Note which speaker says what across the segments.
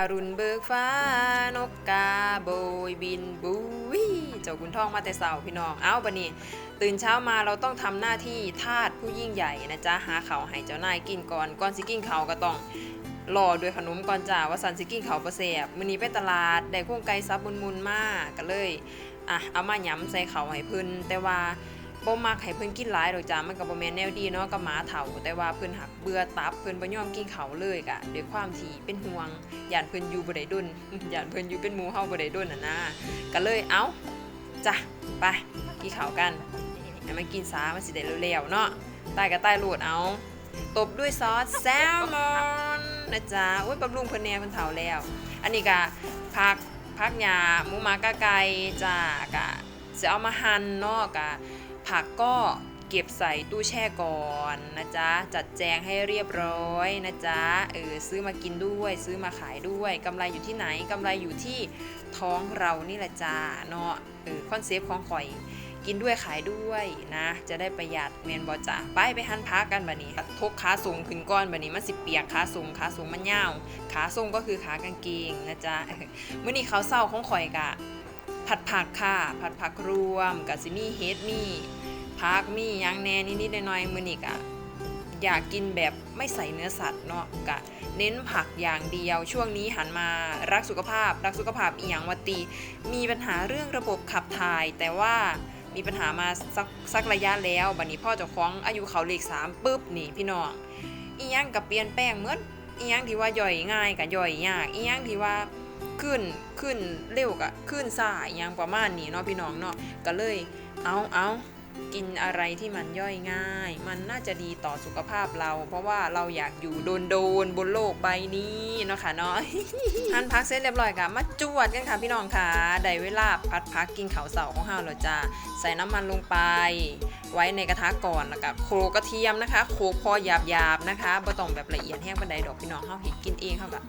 Speaker 1: อรุณเบิกฟ้านกกาโบยบินบุยเจ้าคุณทองมาแต่เสาพี่น้องเอ้าบันนี้ ตื่นเช้ามาเราต้องทำหน้าที่ทาสผู้ยิ่งใหญ่นะจ๊ะหาเขาให้เจ้านายกินก่อนก่อนสิกินเขาก็ต้องรอด้วยขนมก่อนจ้าว่าสันสิกินเขาประเสบมื้อนี้ไปตลาดได้โครงไก่ซับมุนๆมากก็เลยอะเอามาหยำใส่เขาให้เพิ่นแต่ว่า บ่มักให้เพิ่นกินหลายดอกจ้ามันก็บ่แม่นแนวดีเนาะกับหมาเฒ่า แต่ว่าเพิ่นหักเบื่อตับเพิ่นบ่ยอมกินเขาวเลยกะด้วยความที่เป็นห่วงย่านเพิ่นอยู่บ่ได้ดนย่านเพิ่นอยู่เป็นหมู่เฮาบ่ได้ดุนน่ะนะก็เลยเอ้าจ้ะไปกินข้าวกันให้มันกินซามันสิได้เร็วๆเนาะใต้กับใต้โหลดเอาตบด้วยซอสแซลมอนนะจ๊ะอุ้ยบำรุงเพิ่นแน่เพิ่นเฒ่าแล้ว อันนี้ก็ผักผักหญ้าหมูหมากะไก่จ้ากะจะเอามาหั่นเนาะกะ ผักก็เก็บใส่ตู้แช่ก่อนนะจ๊ะ จัดแจงให้เรียบร้อยนะจ๊ะ เออซื้อมากินด้วย ซื้อมาขายด้วยกำไรอยู่ที่ไหนกำไรอยู่ที่ท้องเรานี่แหละจ้าเนาะ เออคอนเซปต์ของข่อย กินด้วยขายด้วยนะ จะได้ประหยัดเมนบอจ่าไปไปหันพักกันบัดนี้ทกขาสูงขึ้นก้อนบัดนี้มันสิเปียกขาสูงขาสูงมันยาวขาทรงก็คือขากางเกงนะจ๊ะเมื่อนี้เขาเศร้าของข่อยกะผัดผักค่ะ ผัดผักรวมกับซิมีเฮดมี พักมียังแน่นิดๆหน่อยๆมื้อนี้กะอยากกินแบบไม่ใส่เนื้อสัตว์เนาะกะเน้นผักอย่างเดียว ช่วงนี้หันมารักสุขภาพ รักสุขภาพอีหยังวัตี มีปัญหาเรื่องระบบขับถ่าย แต่ว่ามีปัญหามาสักสักระยะแล้วบัดนี้พ่อเจ้าของอายุเขาเลขสามปุ๊บนี่พี่น้องอีหยังกับเปลี่ยนแปลงเหมือนอีหยังที่ว่าย่อยง่ายกับย่อยยากอีหยังที่ว่าขึ้นขึ้นเร็วกับขึ้นซ่าอีหยังประมาณนี้เนาะพี่น้องเนาะก็เลยเอาเอา กินอะไรที่มันย่อยง่าย มันน่าจะดีต่อสุขภาพเรา เพราะว่าเราอยากอยู่โดนโดนบนโลกใบนี้เนาะค่ะเนาะหั่นพักเสร็จเรียบร้อยค่ะ มาจวดกันค่ะพี่น้องค่ะ ได้เวลาพัดพักกินเขาเสาของเฮาแล้วจ้าใส่น้ำมันลงไป ไว้ในกระทะก่อนแล้วก็โขลกกระเทียมนะคะโขลกพอหยาบๆนะคะบ่ต้องแบบละเอียดแห้งปานใดดอกพี่น้องเฮาเห็นกินเองเฮาแบบ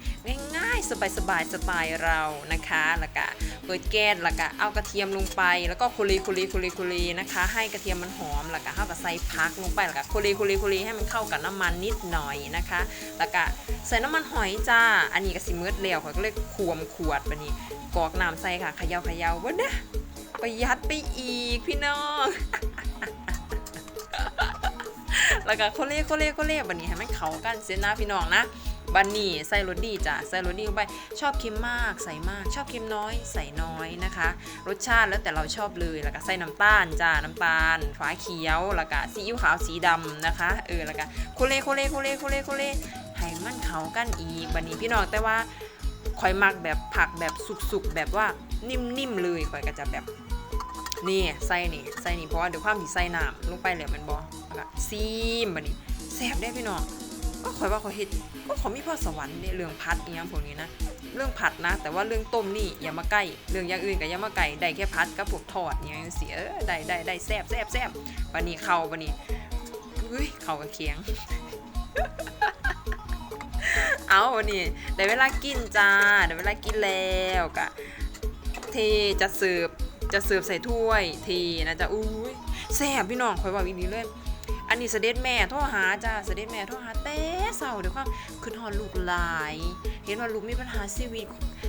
Speaker 1: ง่ายๆสบายๆสไตล์เรานะคะแล้วก็เปิดแก๊สแล้วก็เอากระเทียมลงไป แล้วก็โคลีโคลีโคลีโคลีนะคะ ให้กระเทียมมันหอม แล้วก็เฮาวก็ใส่ผักลงไป แล้วก็โคลีโคลีโคลีให้มันเข้ากับน้ำมันนิดหน่อยนะคะ แล้วก็ใส่น้ำมันหอยจ้า อันนี้ก็สิมืดแล้วข่อยก็เลยควมขวดแบัดนี้กอกน้ำใส่ค่ะเขย่าเขย่าบ่เด้ประหยัดไปอีกพี่น้องแล้วก็โคเล่โคเล่โคเล่บันนี้ให้มันเข้ากันเสียนะพี่น้องนะ บันนี้ใส่รสดีจ้ะใส่รสดีลงไปชอบเค็มมากใส่มาก ชอบเค็มน้อยใส่น้อยนะคะ รสชาติแล้วแต่เราชอบเลยแล้วก็ใส่น้ำตาลจ้าน้ำตาลฟ้าเขียวแล้วก็ซีอิ๊วขาวสีดำนะคะเออแล้วก็โคเลโคเลโคเลโคเลโคเลให้มันเข้ากันอีกบันนี้พี่น้องแต่ว่าข่อยมักแบบผักแบบสุกๆแบบว่านิ่มๆเลยข่อยก็จะแบบนี่ใส่นี่ใส่นี่เพราะว่าเดี๋ยวความที่ใส่น้ำลงไปแล้วมันบอแล้วก็ซีมบัดนี้แซ่บได้พี่น้อง ก็ข่อยว่าข่อยเฮ็ดก็เขอมีพรสวรรค์ในเรื่องพัดอีหยังพวกนี้นะ เรื่องผัดนะ แต่ว่าเรื่องต้มนี่อย่ามาใกล้ เรื่องอย่างอื่นก็อย่ามาใกล้ได้แค่พัดกับพวกทอดอหย่างเสียเออได้ได้ได้แซ่บแซ่บแซ่บบัดนี้เข้าบัดนี้เฮ้ยเข้ากับเคียง เอาบัดนี้ได้เวลากินจ้าได้เวลากินแล้วกะเทจะเสิร์ฟจะเสิร์ฟใส่ถ้วยเทนะจ๊ะอุ้ยแซ่บพี่น้องคอยว่าอีกนี้เลย อันนี้เสด็จแม่โทรหาจ้าเสด็จแม่โทรหาเต้เศร้าเดี๋ยวความขึ้นฮอนลูกหลาย เห็นว่าลูกมีปัญหาชีวิต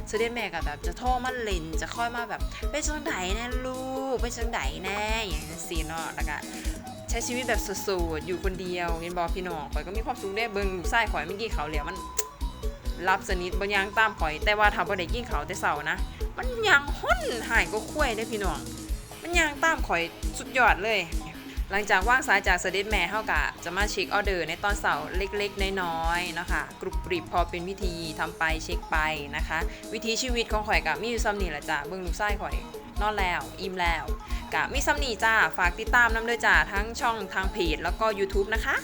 Speaker 1: เสด็จแม่ก็แบบจะโทรมาเล่นจะค่อยมาแบบไปจังไดแน่ลูกไปจังไดแน่อย่างนี้สิเนาะแล้วก็ใช้ชีวิตแบบโสดๆอยู่คนเดียวเห็นบอพี่น้องข่อยก็มีความสุขได้เบิ่งลูกชายข่อยเมื่อกี้เขาเหลียวมันรับสนิทบางอย่างตามข่อย แต่ว่าถ้าบ่ได้กินเขาแต่เสานะ มันยังห้นหายก็คุ้ยได้พี่น้อง มันยังตามข่อยสุดยอดเลย หลังจากว่างสายจากเสด็จแม่เฮากะจะมาเช็คออเดอร์ในตอนเสาร์เล็กๆ น้อยๆนะคะกรุบกริบพอเป็นวิธีทำไปเช็คไปนะคะ วิธีชีวิตของข่อยกะมีอยู่ซ้ำนี่แหละจ้ะเบิ่งลูกไส้ข่อยนอนแล้ว อิ่มแล้วกะมีซ้ำนี่จ้าฝากติดตามน้ำเด้อจ้าทั้งช่องทางเพจแล้วก็ YouTube นะคะ